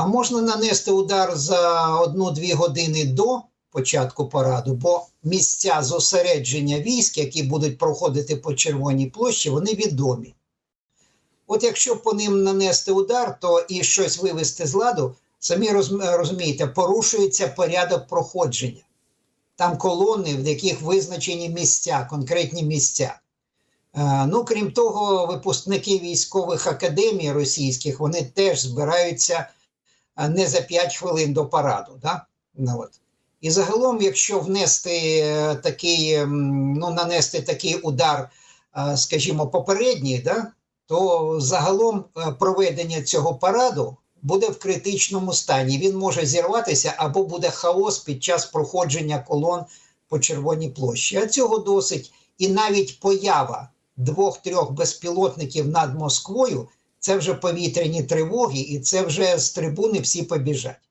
А можна нанести удар за одну-дві години до початку параду, бо місця зосередження військ, які будуть проходити по Червоній площі, вони відомі. От якщо по ним нанести удар, то і щось вивести з ладу, самі розумієте, порушується порядок проходження. Там колони, в яких визначені місця, конкретні місця. Е, Ну, крім того, випускники військових академій російських вони теж збираються не за 5 хвилин до параду. Да? Ну, от. І загалом, якщо внести е, такий, ем, ну, нанести такий удар, е, скажімо, попередній, да? то загалом е, проведення цього параду буде в критичному стані. Він може зірватися або буде хаос під час проходження колон по Червоній площі. А цього досить. І навіть поява двох-трьох безпілотників над Москвою це вже повітряні тривоги, і це вже з трибуни всі побіжать.